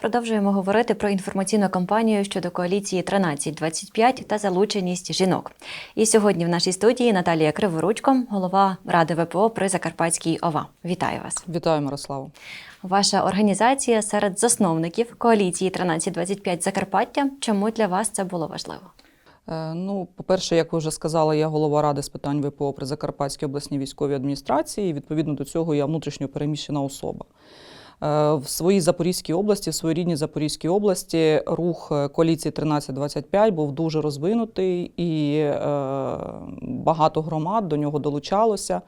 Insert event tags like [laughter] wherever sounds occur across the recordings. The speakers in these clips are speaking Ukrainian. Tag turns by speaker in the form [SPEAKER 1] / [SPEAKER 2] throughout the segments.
[SPEAKER 1] Продовжуємо говорити про інформаційну кампанію щодо коаліції 1325 та залученість жінок. І сьогодні в нашій студії Наталія Криворучко, голова Ради ВПО при Закарпатській ОВА. Вітаю вас.
[SPEAKER 2] Вітаю, Мирославу.
[SPEAKER 1] Ваша організація серед засновників коаліції 1325 Закарпаття. Чому для вас це було важливо?
[SPEAKER 2] Е, Ну, по-перше, як ви вже сказали, я голова ради з питань ВПО при Закарпатській обласній військовій адміністрації. І відповідно до цього я внутрішньо переміщена особа. Е, В своїй Запорізькій області, в своїй рідній Запорізькій області, рух е, коаліції 1325 був дуже розвинутий, і е, багато громад до нього долучалося,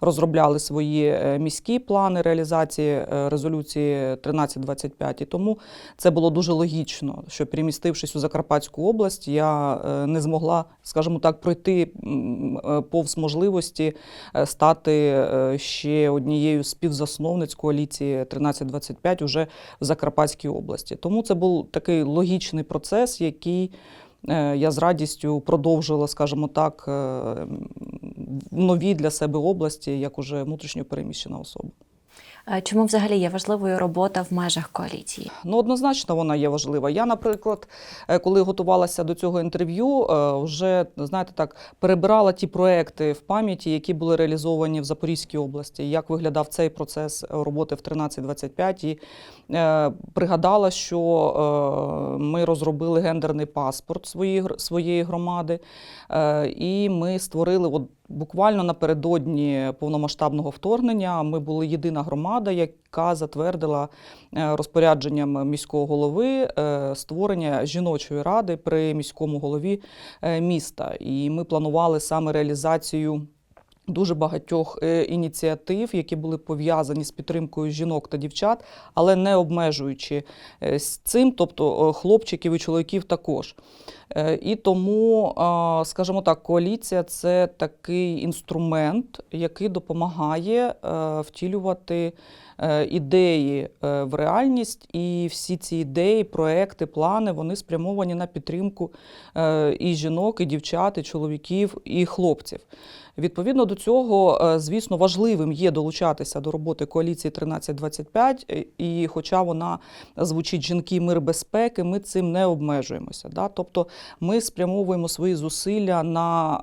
[SPEAKER 2] розробляли свої міські плани реалізації резолюції 1325. І тому це було дуже логічно, що перемістившись у Закарпатську область, я не змогла, скажімо так, пройти повз можливості стати ще однією з співзасновниць коаліції 1325 уже в Закарпатській області. Тому це був такий логічний процес, який е, я з радістю продовжила, скажімо так, е, в новій для себе області, як уже внутрішньо переміщена особа.
[SPEAKER 1] Чому взагалі є важливою робота в межах коаліції?
[SPEAKER 2] Ну, однозначно вона є важлива. Я, наприклад, е, коли готувалася до цього інтерв'ю, е, вже знаєте так перебирала ті проекти в пам'яті, які були реалізовані в Запорізькій області. Як виглядав цей процес роботи в 1325 і е, пригадала, що ми розробили гендерний паспорт своєї своєї громади, і ми створили от. Буквально напередодні повномасштабного вторгнення ми були єдина громада, яка затвердила е, розпорядженням міського голови е, створення жіночої ради при міському голові е, міста. І ми планували саме реалізацію. Дуже багатьох е, ініціатив, які були пов'язані з підтримкою жінок та дівчат, але не обмежуючи е, з цим, тобто е, хлопчиків і чоловіків також. І тому, скажімо так, коаліція це такий інструмент, який допомагає втілювати ідеї в реальність, і всі ці ідеї, проекти, плани вони спрямовані на підтримку і жінок, і дівчат, і чоловіків, і хлопців. Відповідно до цього, е, звісно, важливим є долучатися до роботи коаліції 1325, е, і хоча вона звучить жінки, мир, безпеки, ми цим не обмежуємося. Да? Тобто ми спрямовуємо свої зусилля на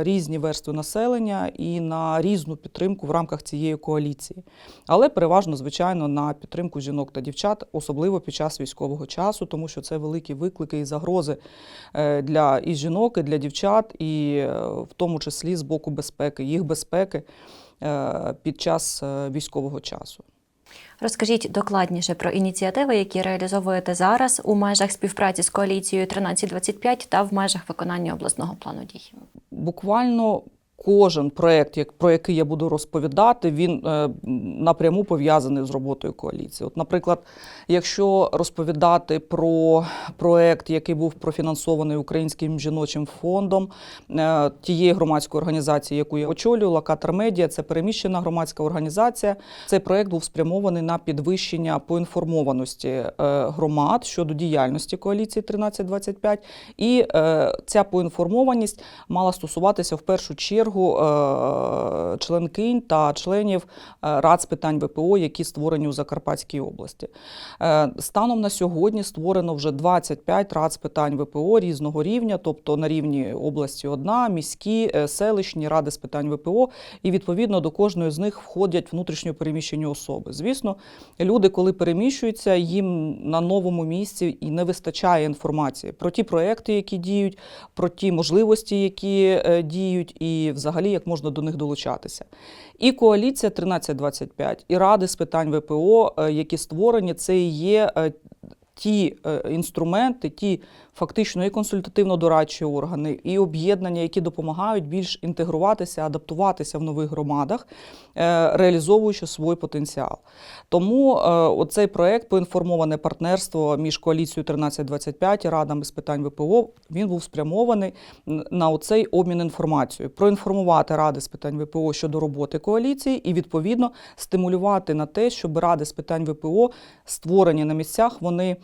[SPEAKER 2] е, різні верстви населення і на різну підтримку в рамках цієї коаліції, але переважно, звичайно, на підтримку жінок та дівчат, особливо під час військового часу, тому що це великі виклики і загрози для і жінок, і для дівчат, і в тому числі з боку безпеки, їх безпеки е, під час е, військового часу.
[SPEAKER 1] Розкажіть докладніше про ініціативи, які реалізовуєте зараз у межах співпраці з коаліцією 1325 та в межах виконання обласного плану дій.
[SPEAKER 2] буквально кожен проєкт, як, про який я буду розповідати, він е, напряму пов'язаний з роботою коаліції. От, наприклад, якщо розповідати про проєкт, який був профінансований Українським жіночим фондом е, тієї громадської організації, яку я очолюю, Локатор Медіа, це переміщена громадська організація. Цей проєкт був спрямований на підвищення поінформованості е, громад щодо діяльності коаліції 1325. І ця поінформованість мала стосуватися в першу чергу е, членкинь та членів е, рад з питань ВПО, які створені у Закарпатській області. Е, Станом на сьогодні створено вже 25 рад з питань ВПО різного рівня, тобто на рівні області одна, міські, селищні ради з питань ВПО, і відповідно до кожної з них входять внутрішньо переміщені особи. Звісно, люди, коли переміщуються, їм на новому місці і не вистачає інформації про ті проекти, які діють, про ті можливості, які діють, і взагалі як можна до них долучатися. І коаліція 1325, і ради з питань ВПО, е, які створені, це і є е, ті е, інструменти, ті фактично і консультативно-дорадчі органи, і об'єднання, які допомагають більш інтегруватися, адаптуватися в нових громадах, е, реалізовуючи свій потенціал. Тому е, оцей проект поінформоване партнерство між коаліцією 1325 і радами з питань ВПО він був спрямований на оцей обмін інформацією, проінформувати ради з питань ВПО щодо роботи коаліції і відповідно стимулювати на те, щоб ради з питань ВПО створені на місцях, вони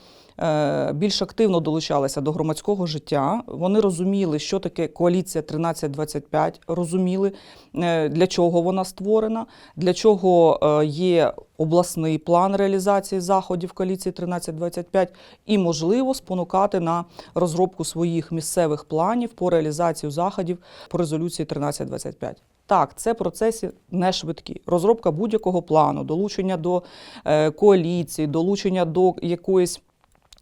[SPEAKER 2] більш активно долучалися до громадського життя. Вони розуміли, що таке коаліція 1325, розуміли, е, для чого вона створена, для чого е, є обласний план реалізації заходів коаліції 1325 і, можливо, спонукати на розробку своїх місцевих планів по реалізацію заходів по резолюції 1325. Так, це процеси не швидкі. Розробка будь-якого плану, долучення до е, коаліції, долучення до якоїсь.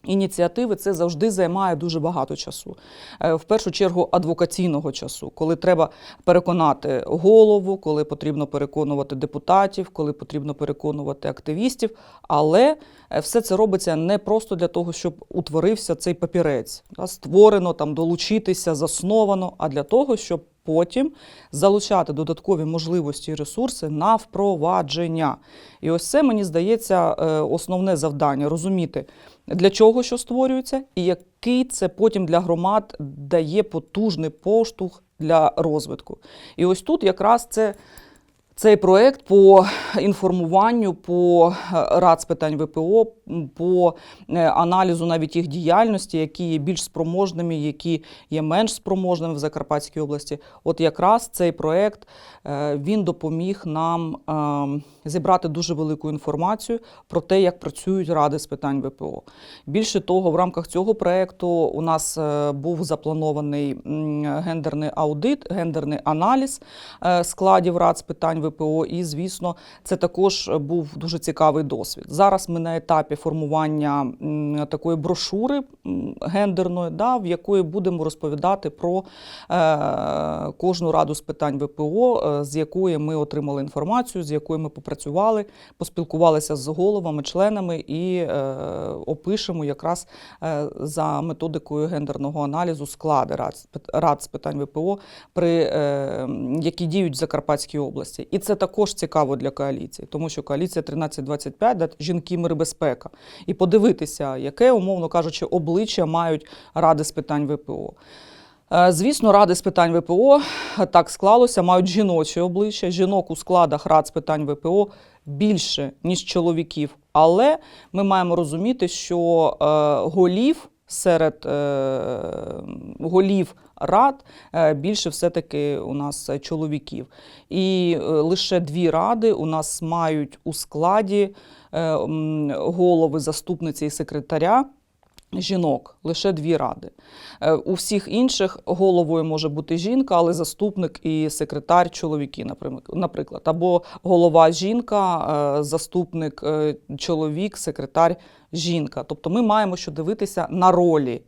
[SPEAKER 2] Ініціативи це завжди займає дуже багато часу. Е, В першу чергу адвокаційного часу, коли треба переконати голову, коли потрібно переконувати депутатів, коли потрібно переконувати активістів. Але е, все це робиться не просто для того, щоб утворився цей папірець, створено там, долучитися, засновано, а для того, щоб потім залучати додаткові можливості і ресурси на впровадження. І ось це мені здається е, основне завдання розуміти, для чого що створюється, і який це потім для громад дає потужний поштовх для розвитку. І ось тут якраз це. Цей проект по інформуванню, по е, рад з питань ВПО, по е, аналізу навіть їх діяльності, які є більш спроможними, які є менш спроможними в Закарпатській області. От якраз цей проект е, він допоміг нам е, зібрати дуже велику інформацію про те, як працюють ради з питань ВПО. Більше того, в рамках цього проекту у нас е, був запланований гендерний аудит, гендерний аналіз е, складів рад з питань ВПО. І, звісно, це також був дуже цікавий досвід. Зараз ми на етапі формування такої брошури гендерної, да, в якої будемо розповідати про е, кожну раду з питань ВПО, з якої ми отримали інформацію, з якою ми попрацювали, поспілкувалися з головами, членами і е, опишемо якраз е, за методикою гендерного аналізу склади рад, рад з питань ВПО, при, е, які діють в Закарпатській області. І це також цікаво для коаліції, тому що коаліція 1325 да, жінки мир безпека. І подивитися, яке, умовно кажучи, обличчя мають ради з питань ВПО. Е, Звісно, ради з питань ВПО так склалося, мають жіноче обличчя. Жінок у складах рад з питань ВПО більше, ніж чоловіків. Але ми маємо розуміти, що е, голів серед е, голів рад більше все-таки у нас чоловіків. І лише дві ради у нас мають у складі голови, заступниці і секретаря. Жінок лише дві ради. Е, У всіх інших головою може бути жінка, але заступник і секретар чоловіки, наприклад. Або голова жінка, е, заступник е, чоловік, секретар жінка. Тобто ми маємо що дивитися на ролі,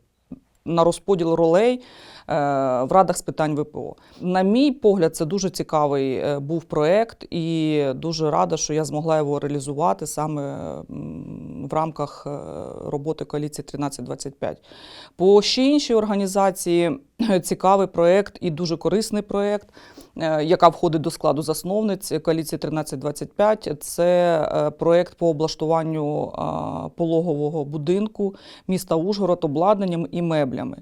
[SPEAKER 2] на розподіл ролей в радах з питань ВПО. На мій погляд, це дуже цікавий е, був проект, і дуже рада, що я змогла його реалізувати саме в рамках е, роботи коаліції 1325. По ще іншій організації цікавий проект і дуже корисний проект, е, яка входить до складу засновниць коаліції 1325. Це е, проект по облаштуванню пологового будинку міста Ужгород обладнанням і меблями.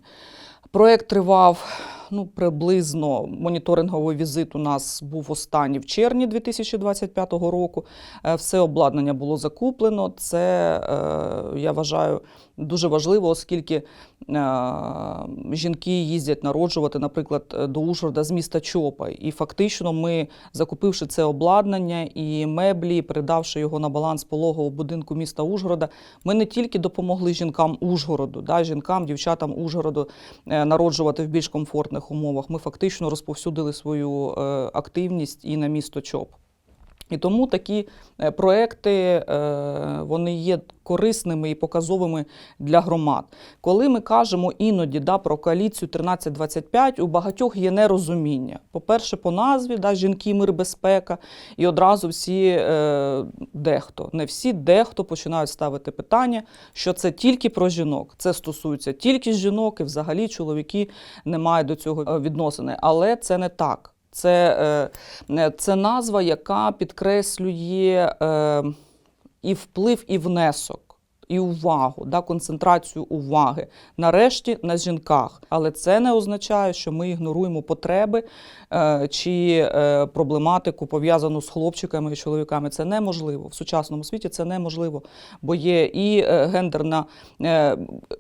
[SPEAKER 2] Проект тривав ну, приблизно моніторинговий візит у нас був останній в червні 2025 року. Е, Все обладнання було закуплено. Це, е, я вважаю, дуже важливо, оскільки жінки їздять народжувати, наприклад, до Ужгорода з міста Чопа. І фактично ми, закупивши це обладнання і меблі, передавши його на баланс пологового будинку міста Ужгорода, ми не тільки допомогли жінкам Ужгороду, да, жінкам, дівчатам Ужгороду е, народжувати в більш комфортних умовах. Ми фактично розповсюдили свою е, активність і на місто Чоп. І тому такі е, проекти е, вони є корисними і показовими для громад. Коли ми кажемо іноді да, про коаліцію 1325, у багатьох є нерозуміння. По-перше, по назві да, жінки, мир, безпека, і одразу всі е, дехто, не всі, дехто починають ставити питання, що це тільки про жінок. Це стосується тільки жінок, і взагалі чоловіки не мають до цього е, відносини. Але це не так. Це, е, е, це назва, яка підкреслює е, і вплив, і внесок і увагу, да, концентрацію уваги нарешті на жінках. Але це не означає, що ми ігноруємо потреби чи проблематику пов'язану з хлопчиками і чоловіками. Це неможливо в сучасному світі. Це неможливо, бо є і гендерна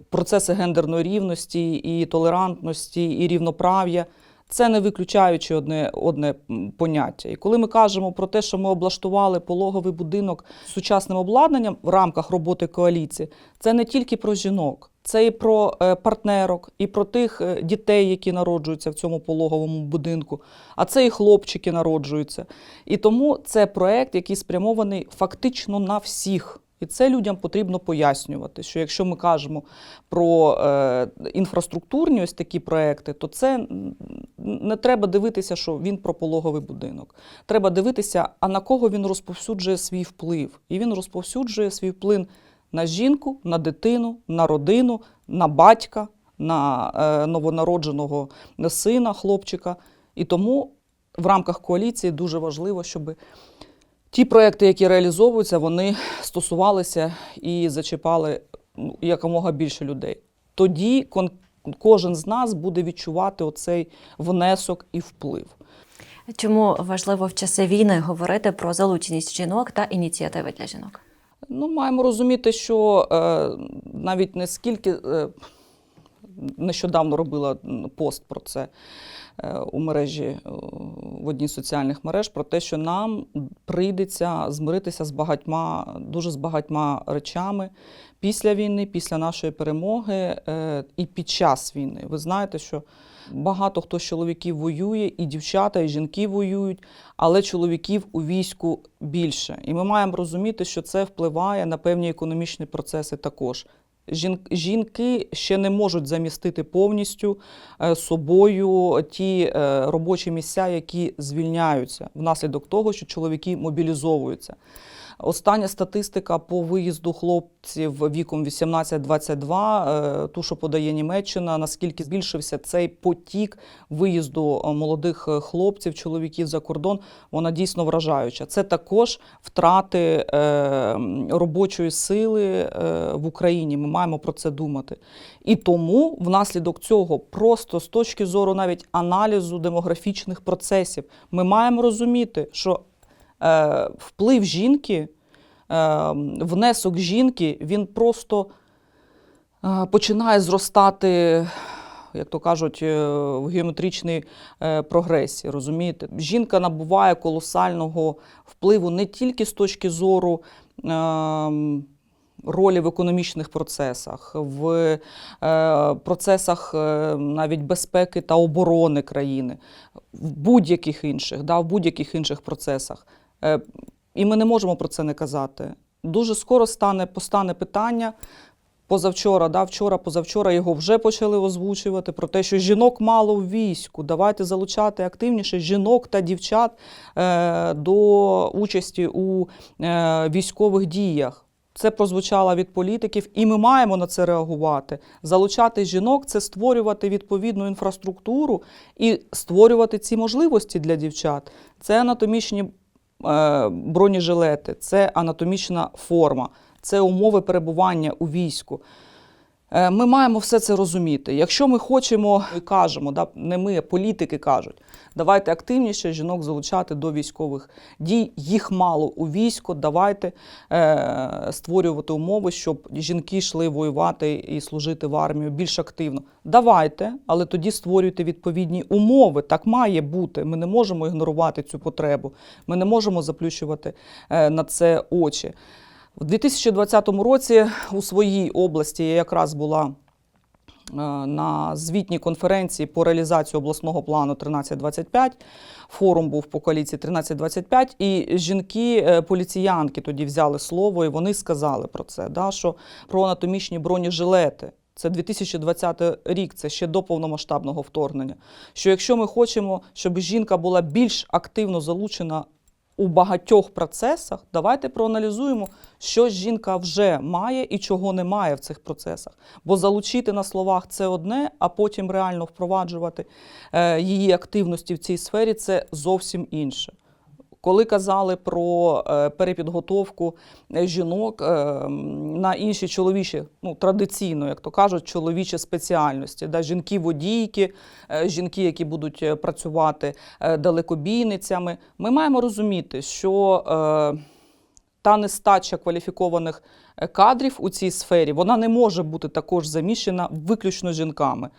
[SPEAKER 2] процеси гендерної рівності, і толерантності, і рівноправ'я. Це не виключаючи одне, одне поняття. І коли ми кажемо про те, що ми облаштували пологовий будинок з сучасним обладнанням в рамках роботи коаліції, це не тільки про жінок, це і про е, партнерок, і про тих е, дітей, які народжуються в цьому пологовому будинку, а це і хлопчики народжуються. І тому це проект, який спрямований фактично на всіх. І це людям потрібно пояснювати, що якщо ми кажемо про е, інфраструктурні ось такі проекти, то це не треба дивитися, що він про пологовий будинок. Треба дивитися, а на кого він розповсюджує свій вплив. І він розповсюджує свій вплив на жінку, на дитину, на родину, на батька, на е, новонародженого сина, хлопчика. І тому в рамках коаліції дуже важливо, щоб ті проекти, які реалізовуються, вони стосувалися і зачіпали ну, якомога більше людей. Тоді кожен з нас буде відчувати оцей внесок і вплив.
[SPEAKER 1] Чому важливо в часи війни говорити про залученість жінок та ініціативи для жінок?
[SPEAKER 2] Ну, маємо розуміти, що е, навіть не скільки е, нещодавно робила пост про це у мережі е, в одній з соціальних мереж, про те, що нам прийдеться змиритися з багатьма, дуже з багатьма речами після війни, після нашої перемоги е, і під час війни. Ви знаєте, що багато хто з чоловіків воює, і дівчата, і жінки воюють, але чоловіків у війську більше. І ми маємо розуміти, що це впливає на певні економічні процеси також. Жін- Жінки ще не можуть замістити повністю е, собою ті е, робочі місця, які звільняються внаслідок того, що чоловіки мобілізовуються. Остання статистика по виїзду хлопців віком 18-22, е, ту, що подає Німеччина, наскільки збільшився цей потік виїзду е, молодих е, хлопців, чоловіків за кордон, вона дійсно вражаюча. Це також втрати робочої сили в Україні. Ми маємо про це думати. І тому внаслідок цього, просто з точки зору навіть аналізу демографічних процесів, ми маємо розуміти, що вплив жінки, е, внесок жінки, він просто е, починає зростати, як то кажуть, е, в геометричній е, прогресії. Розумієте? Жінка набуває колосального впливу не тільки з точки зору. е, Ролі в економічних процесах, в е, процесах е, навіть безпеки та оборони країни, в будь-яких інших, да, в будь-яких інших процесах. Е, і ми не можемо про це не казати. Дуже скоро стане, постане питання. Позавчора, да, вчора, позавчора його вже почали озвучувати про те, що жінок мало в війську. Давайте залучати активніше жінок та дівчат е, до участі у е, військових діях. Це прозвучало від політиків, і ми маємо на це реагувати. Залучати жінок це створювати відповідну інфраструктуру і створювати ці можливості для дівчат. Це анатомічні бронежилети, це анатомічна форма, це умови перебування у війську. Е, Ми маємо все це розуміти. Якщо ми хочемо і кажемо, да, не ми, а політики кажуть, давайте активніше жінок залучати до військових дій. Їх мало у військо. Давайте е, створювати умови, щоб жінки йшли воювати і служити в армію більш активно. Давайте, але тоді створюйте відповідні умови. Так має бути. Ми не можемо ігнорувати цю потребу. Ми не можемо заплющувати е, на це очі. У 2020 році у своїй області я якраз була е, на звітній конференції по реалізації обласного плану 1325. Форум був по коаліції 1325, і жінки-поліціянки тоді взяли слово, і вони сказали про це, да, що про анатомічні бронежилети. Це 2020 рік, це ще до повномасштабного вторгнення. Що якщо ми хочемо, щоб жінка була більш активно залучена у багатьох процесах, давайте проаналізуємо, що жінка вже має і чого не має в цих процесах. Бо залучити на словах це одне, а потім реально впроваджувати е, її активності в цій сфері це зовсім інше. Коли казали про е, перепідготовку е, жінок е, на інші чоловічі, ну традиційно, як то кажуть, чоловічі спеціальності, да, жінки-водійки, жінки, які будуть працювати далекобійницями, ми маємо розуміти, що та нестача кваліфікованих кадрів у цій сфері вона не може бути також заміщена виключно жінками.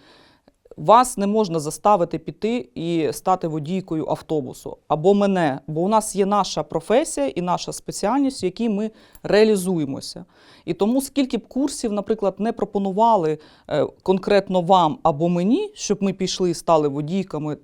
[SPEAKER 2] Вас не можна заставити піти і стати водійкою автобусу або мене, бо у нас є наша професія і наша спеціальність, в якій ми реалізуємося. І тому, скільки б курсів, наприклад, не пропонували е, конкретно вам або мені, щоб ми пішли і стали водійками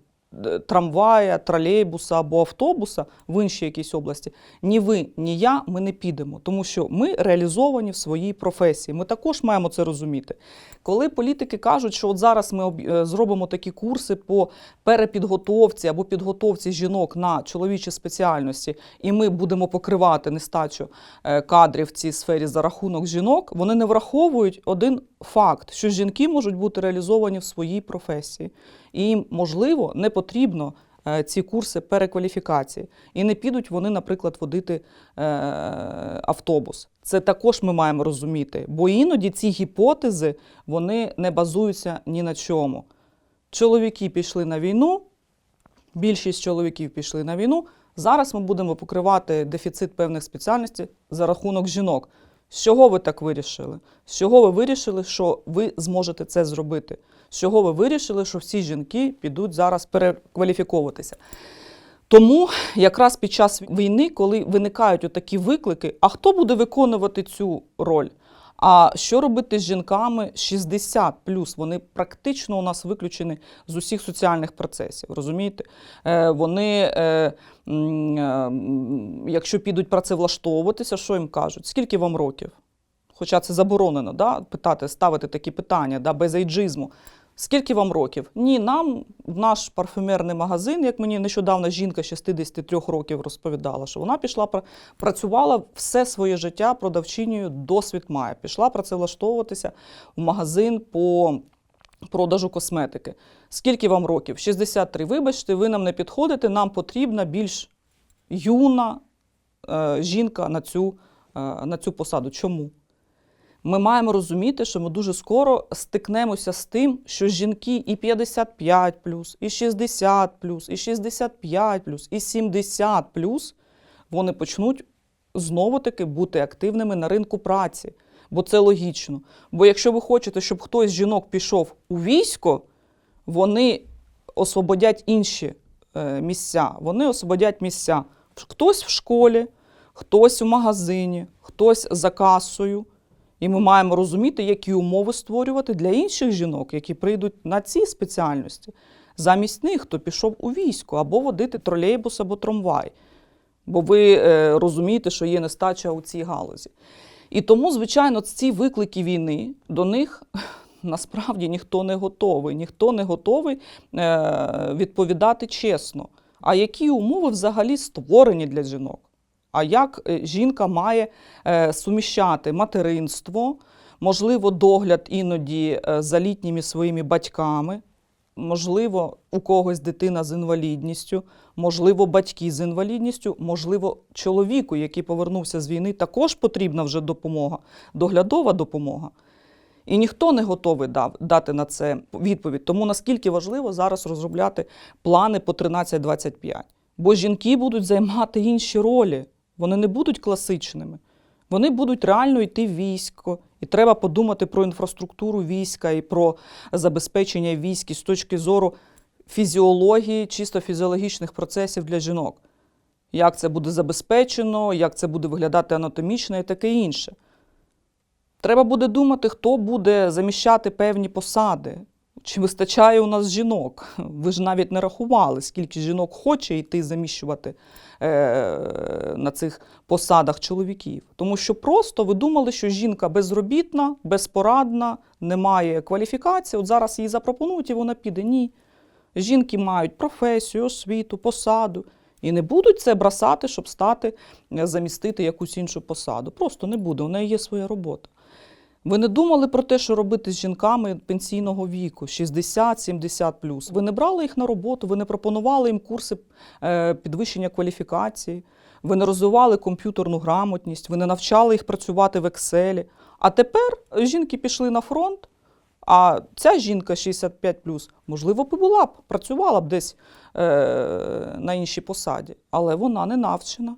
[SPEAKER 2] трамвая, тролейбуса або автобуса в іншій якійсь області, ні ви, ні я ми не підемо, тому що ми реалізовані в своїй професії. Ми також маємо це розуміти. Коли політики кажуть, що от зараз ми е, зробимо такі курси по перепідготовці або підготовці жінок на чоловічі спеціальності, і ми будемо покривати нестачу е, кадрів в цій сфері за рахунок жінок, вони не враховують один факт, що жінки можуть бути реалізовані в своїй професії, і можливо не потрібно. е, Ці курси перекваліфікації, і не підуть вони, наприклад, водити е, автобус. Це також ми маємо розуміти, бо іноді ці гіпотези вони не базуються ні на чому. Чоловіки пішли на війну, більшість чоловіків пішли на війну. Зараз ми будемо покривати дефіцит певних спеціальностей за рахунок жінок. З чого ви так вирішили? З чого ви вирішили, що ви зможете це зробити? З чого ви вирішили, що всі жінки підуть зараз перекваліфіковуватися? Тому якраз під час війни, коли виникають такі виклики, а хто буде виконувати цю роль? А що робити з жінками 60 Вони практично у нас виключені з усіх соціальних процесів. Розумієте? Е, вони, е, е, якщо підуть працевлаштовуватися, що їм кажуть? Скільки вам років? Хоча це заборонено, да? питати, ставити такі питання да? без ейджизму. Скільки вам років? Ні, нам в наш парфюмерний магазин, як мені нещодавно жінка 63 років розповідала, що вона пішла працювала все своє життя продавчиною, досвід має. Пішла працевлаштовуватися в магазин по продажу косметики. Скільки вам років? 63. Вибачте, ви нам не підходите, нам потрібна більш юна е, жінка на цю, е, на цю посаду. Чому? Ми маємо розуміти, що ми дуже скоро стикнемося з тим, що жінки і 55, і 60, і 65, і 70, вони почнуть знову-таки бути активними на ринку праці. Бо це логічно. Бо якщо ви хочете, щоб хтось з жінок пішов у військо, вони освободять інші е, місця. Вони освободять місця. Хтось в школі, хтось у магазині, хтось за касою. І ми маємо розуміти, які умови створювати для інших жінок, які прийдуть на ці спеціальності, замість них, хто пішов у військо, або водити тролейбус або трамвай. Бо ви е, розумієте, що є нестача у цій галузі. І тому, звичайно, ці виклики війни до них [laughs] насправді ніхто не готовий. Ніхто не готовий е, відповідати чесно. А які умови взагалі створені для жінок? А як е, жінка має е, суміщати материнство, можливо, догляд іноді е, за літніми своїми батьками, можливо, у когось дитина з інвалідністю, можливо, батьки з інвалідністю, можливо, чоловіку, який повернувся з війни, також потрібна вже допомога, доглядова допомога. І ніхто не готовий дати на це відповідь. Тому наскільки важливо зараз розробляти плани по 13-25. Бо жінки будуть займати інші ролі. Вони не будуть класичними. Вони будуть реально йти в військо. І треба подумати про інфраструктуру війська і про забезпечення військ з точки зору фізіології, чисто фізіологічних процесів для жінок. Як це буде забезпечено, як це буде виглядати анатомічно і таке інше. Треба буде думати, хто буде заміщати певні посади. Чи вистачає у нас жінок? Ви ж навіть не рахували, скільки жінок хоче йти заміщувати на цих посадах чоловіків. Тому що просто ви думали, що жінка безробітна, безпорадна, не має кваліфікації. От зараз їй запропонують, і вона піде. Ні. Жінки мають професію, освіту, посаду. І не будуть це бросати, щоб стати, е, замістити якусь іншу посаду. Просто не буде, у неї є своя робота. Ви не думали про те, що робити з жінками пенсійного віку 60-70 плюс. Ви не брали їх на роботу, ви не пропонували їм курси е, підвищення кваліфікації, ви не розвивали комп'ютерну грамотність, ви не навчали їх працювати в Excel. А тепер жінки пішли на фронт, а ця жінка 65 можливо, була б, працювала б десь е, на іншій посаді, але вона не навчена.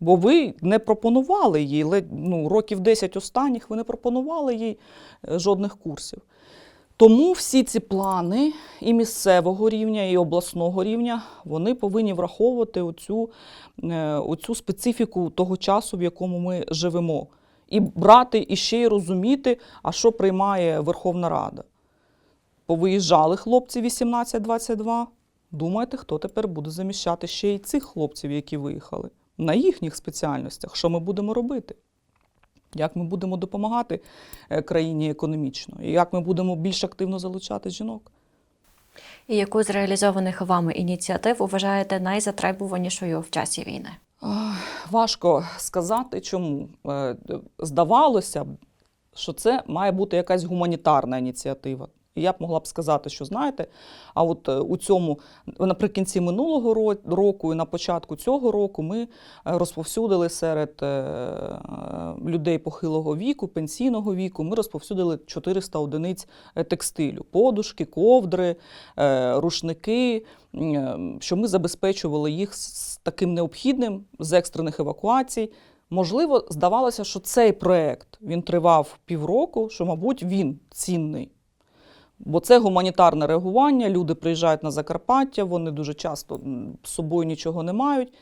[SPEAKER 2] Бо ви не пропонували їй ну, років 10 останніх, ви не пропонували їй е, жодних курсів. Тому всі ці плани і місцевого рівня, і обласного рівня вони повинні враховувати оцю, е, оцю специфіку того часу, в якому ми живемо, і брати і ще й розуміти, а що приймає Верховна Рада. Повиїжджали хлопці 18-22. Думайте, хто тепер буде заміщати ще й цих хлопців, які виїхали їхніх спеціальностях. Що ми будемо робити? Як ми будемо допомагати е, країні економічно? І як ми будемо більш активно залучати жінок?
[SPEAKER 1] І яку з реалізованих вами ініціатив вважаєте найзатребуванішою в часі війни?
[SPEAKER 2] Важко сказати, чому. Е, Здавалося б, що це має бути якась гуманітарна ініціатива. Я б могла б сказати, що знаєте, а от е, у цьому наприкінці минулого року і на початку цього року ми е, розповсюдили серед е, людей похилого віку, пенсійного віку, ми розповсюдили 400 одиниць текстилю, подушки, ковдри, рушники, що ми забезпечували їх з таким необхідним з екстрених евакуацій. Можливо, здавалося, що цей проект він тривав півроку, що, мабуть, він цінний. Бо це гуманітарне реагування. Люди приїжджають на Закарпаття, вони дуже часто з собою нічого не мають.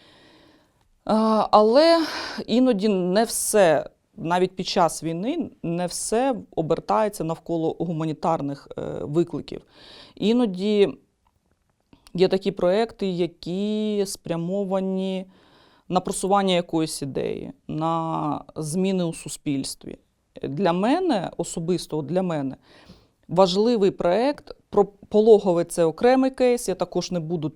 [SPEAKER 2] Але іноді не все, навіть під час війни, не все обертається навколо гуманітарних е, викликів. Іноді є такі проекти, які спрямовані на просування якоїсь ідеї, на зміни у суспільстві. Для мене, особисто для мене, важливий проект. Про пологове це окремий кейс. Я також не буду.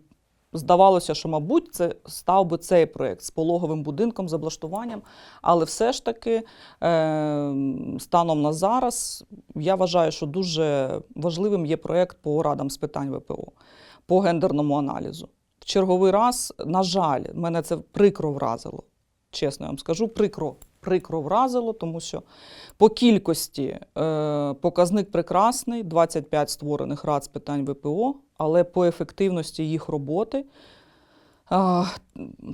[SPEAKER 2] Здавалося, що, мабуть, це став би цей проект з пологовим будинком, з облаштуванням. Але все ж таки, е, станом на зараз, я вважаю, що дуже важливим є проект по радам з питань ВПО, по гендерному аналізу. В черговий раз, на жаль, мене це прикро вразило. Чесно я вам скажу, прикро, прикро вразило, тому що по кількості е, показник прекрасний, 25 створених рад з питань ВПО, але по ефективності їх роботи е,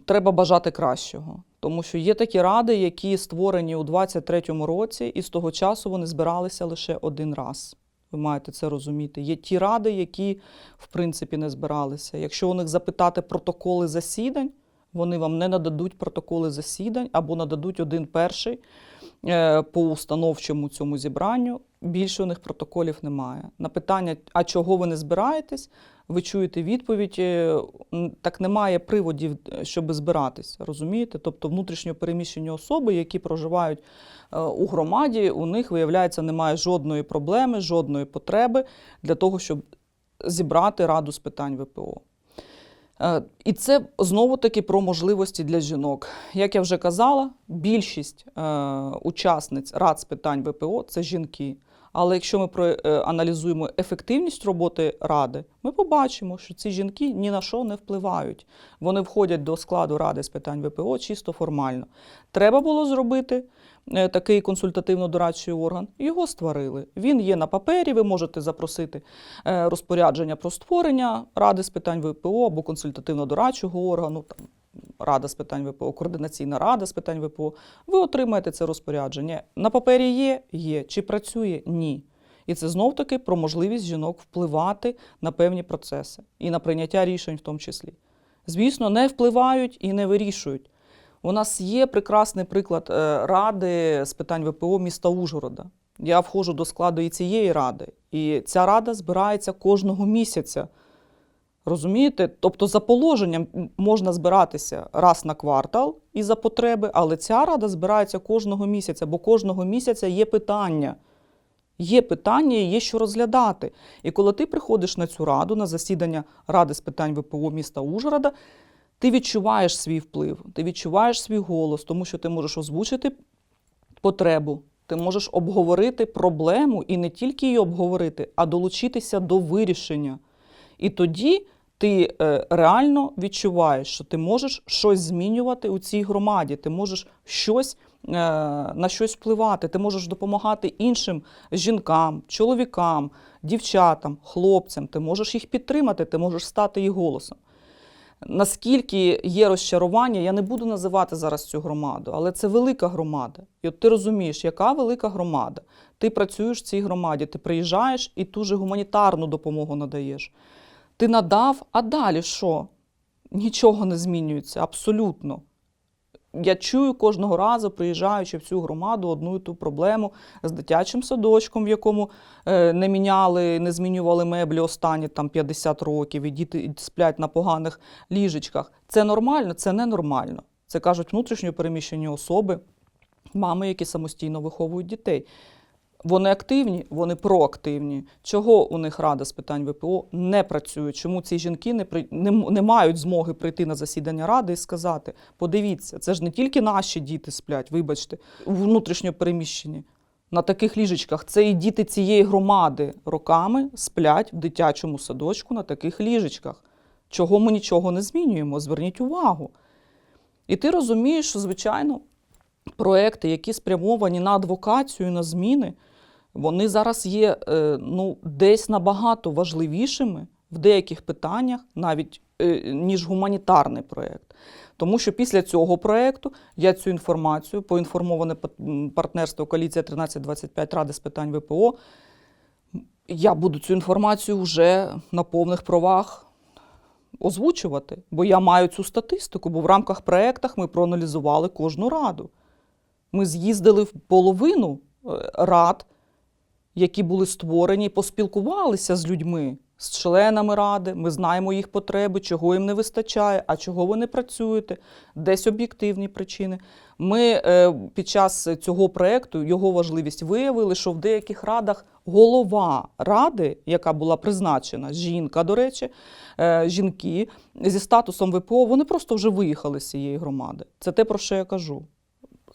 [SPEAKER 2] треба бажати кращого. Тому що є такі ради, які створені у 23-му році, і з того часу вони збиралися лише один раз. Ви маєте це розуміти. Є ті ради, які в принципі не збиралися. Якщо у них запитати протоколи засідань, вони вам не нададуть протоколи засідань або нададуть один перший е, по установчому цьому зібранню. Більше у них протоколів немає. На питання, а чого ви не збираєтесь, ви чуєте відповідь, е, так немає приводів, е, щоб збиратись, розумієте? Тобто внутрішньо переміщені особи, які проживають у громаді, у них, виявляється, немає жодної проблеми, жодної потреби для того, щоб зібрати раду з питань ВПО. Е, І це знову таки про можливості для жінок. Як я вже казала, більшість е, учасниць рад з питань ВПО це жінки. Але якщо ми проаналізуємо ефективність роботи ради, ми побачимо, що ці жінки ні на що не впливають. Вони входять до складу ради з питань ВПО чисто формально. Треба було зробити е, такий консультативно-дорадчий орган. Його створили. Він є на папері. Ви можете запросити е, розпорядження про створення ради з питань ВПО або консультативно-дорадчого органу. Там, Рада з питань ВПО, координаційна рада з питань ВПО. Ви отримаєте це розпорядження. На папері є, є. Чи працює? Ні. І це знов таки про можливість жінок впливати на певні процеси і на прийняття рішень в тому числі. Звісно, не впливають і не вирішують. У нас є прекрасний приклад е, ради з питань ВПО міста Ужгорода. Я входжу до складу і цієї ради, і ця рада збирається кожного місяця. Розумієте? Тобто, за положенням можна збиратися раз на квартал і за потреби, але ця рада збирається кожного місяця, бо кожного місяця є питання. Є питання і є що розглядати. І коли ти приходиш на цю раду, на засідання Ради з питань ВПО міста Ужгорода, ти відчуваєш свій вплив, ти відчуваєш свій голос, тому що ти можеш озвучити потребу Ти можеш обговорити проблему і не тільки її обговорити, а долучитися до вирішення. І тоді ти е, реально відчуваєш, що ти можеш щось змінювати у цій громаді, ти можеш щось, е, на щось впливати, ти можеш допомагати іншим жінкам, чоловікам, дівчатам, хлопцям, ти можеш їх підтримати, ти можеш стати їх голосом. Наскільки є розчарування, я не буду називати зараз цю громаду, але це велика громада. І от ти розумієш, яка велика громада. Ти працюєш в цій громаді, ти приїжджаєш і ту же гуманітарну допомогу надаєш. Ти надав, а далі що? Нічого не змінюється, абсолютно. Я чую кожного разу, приїжджаючи в цю громаду, одну і ту проблему з дитячим садочком, в якому е, не міняли, не змінювали меблі останні там 50 років, і діти сплять на поганих ліжечках. Це нормально, це ненормально. Це кажуть внутрішньо переміщені особи, мами, які самостійно виховують дітей. Вони активні, вони проактивні. Чого у них рада з питань ВПО не працює? Чому ці жінки не, при... не, не мають змоги прийти на засідання ради і сказати: подивіться, це ж не тільки наші діти сплять, вибачте, внутрішньо переміщені. На таких ліжечках це і діти цієї громади роками сплять в дитячому садочку на таких ліжечках. Чого ми нічого не змінюємо? Зверніть увагу. І ти розумієш, що, звичайно, проекти, які спрямовані на адвокацію, на зміни, вони зараз є е, ну, десь набагато важливішими в деяких питаннях, навіть е, ніж гуманітарний проєкт. Тому що після цього проєкту я цю інформацію, поінформоване партнерство Коаліція 1325 Ради з питань ВПО, я буду цю інформацію вже на повних правах озвучувати, бо я маю цю статистику, бо в рамках проєктах ми проаналізували кожну раду. Ми з'їздили в половину е, рад, які були створені, поспілкувалися з людьми, з членами ради. Ми знаємо їх потреби, чого їм не вистачає, а чого ви не працюєте, десь об'єктивні причини. Ми е, під час цього проєкту його важливість виявили, що в деяких радах голова ради, яка була призначена, жінка, до речі, е, жінки зі статусом ВПО, вони просто вже виїхали з цієї громади. Це те, про що я кажу.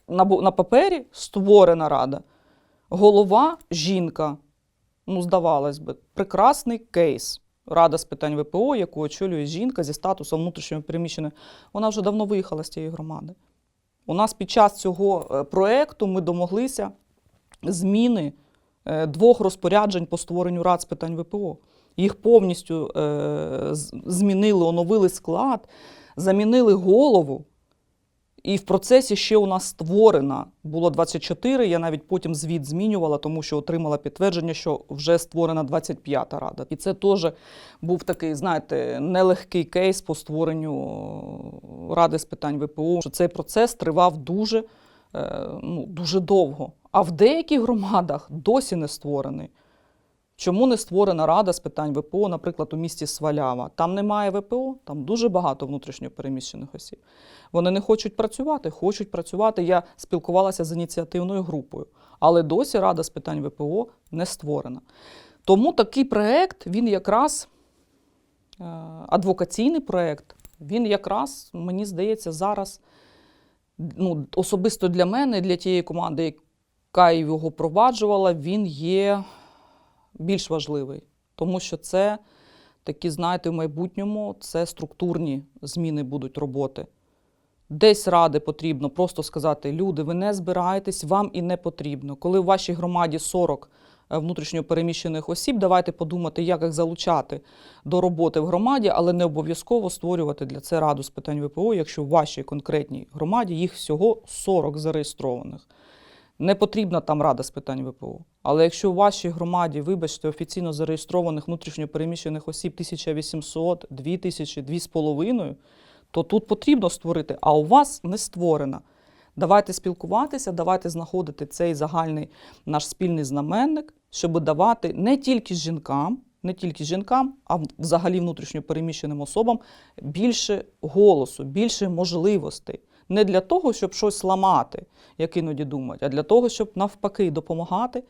[SPEAKER 2] На, на папері створена рада. Голова жінка. Ну, здавалось би, прекрасний кейс. Рада з питань ВПО, яку очолює жінка зі статусом внутрішньо переміщеної, вона вже давно виїхала з цієї громади. У нас під час цього е, проекту ми домоглися зміни е, двох розпоряджень по створенню рад з питань ВПО. Їх повністю е, змінили, оновили склад, замінили голову. І в процесі ще у нас створена було 24, я навіть потім звіт змінювала, тому що отримала підтвердження, що вже створена 25-та рада. І це теж був такий, знаєте, нелегкий кейс по створенню ради з питань ВПО. Що цей процес тривав дуже, е, ну, дуже довго. А в деяких громадах досі не створений. Чому не створена рада з питань ВПО, наприклад, у місті Свалява? Там немає ВПО, там дуже багато внутрішньо переміщених осіб. Вони не хочуть працювати, хочуть працювати. Я спілкувалася з ініціативною групою, але досі рада з питань ВПО не створена. Тому такий проект, він якраз е, адвокаційний проект, він якраз, мені здається, зараз ну, особисто для мене, для тієї команди, яка його впроваджувала, він є більш важливий, тому що це такі, знаєте, в майбутньому це структурні зміни будуть роботи. Десь ради потрібно просто сказати: люди, ви не збираєтесь, вам і не потрібно. Коли в вашій громаді 40 е, внутрішньо переміщених осіб, давайте подумати, як їх залучати до роботи в громаді, але не обов'язково створювати для це раду з питань ВПО, якщо в вашій конкретній громаді їх всього 40 зареєстрованих. Не потрібна там рада з питань ВПО. Але якщо у вашій громаді, вибачте, офіційно зареєстрованих внутрішньо переміщених осіб 1800, 2000, 2,5, то тут потрібно створити, а у вас не створена. Давайте спілкуватися, давайте знаходити цей загальний наш спільний знаменник, щоб давати не тільки жінкам, не тільки жінкам, а взагалі внутрішньо переміщеним особам більше голосу, більше можливостей. Не для того, щоб щось ламати, як іноді думають, а для того, щоб навпаки допомагати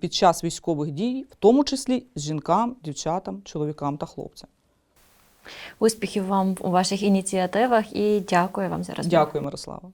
[SPEAKER 2] під час військових дій, в тому числі з жінкам, дівчатам, чоловікам та хлопцям.
[SPEAKER 1] Успіхів вам у ваших ініціативах і дякую вам за розмову.
[SPEAKER 2] Дякую, Мирослава.